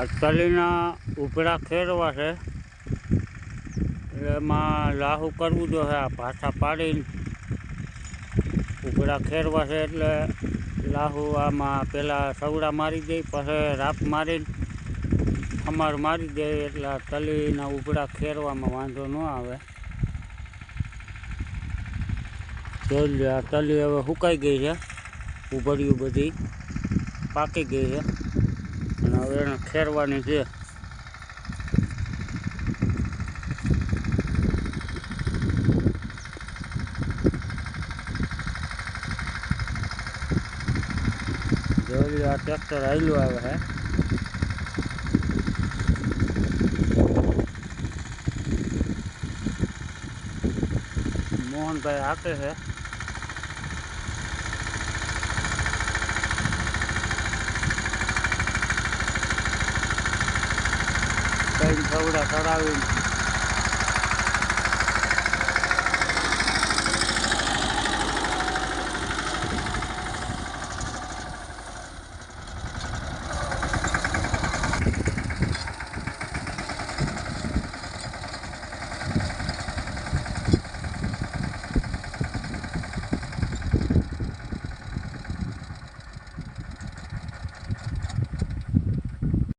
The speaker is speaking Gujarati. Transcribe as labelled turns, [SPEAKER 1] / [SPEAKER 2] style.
[SPEAKER 1] આ તલીના ઉપરા ખેરવા છે. એમાં લાહુ કરવું જોઈએ આ પાછા પાડીને. ઉપરા ખેરવા છે એટલે લાહુ આમાં પહેલાં સવડા મારી દઈ પછી રાપ મારીને અમાર મારી દે એટલે તલીના ઉપડા ખેરવામાં વાંધો ન આવે. જોઈ લે આ તલી હવે સુકાઈ ગઈ છે. ઉભર્યું બધી પાકી ગઈ છે. અને હવે એને ખેરવાની છે. લો આ ટ્રેક્ટર આવેલું આવે હે. મોહનભાઈ આપે છે. કઈ ખવડા ચડાવીને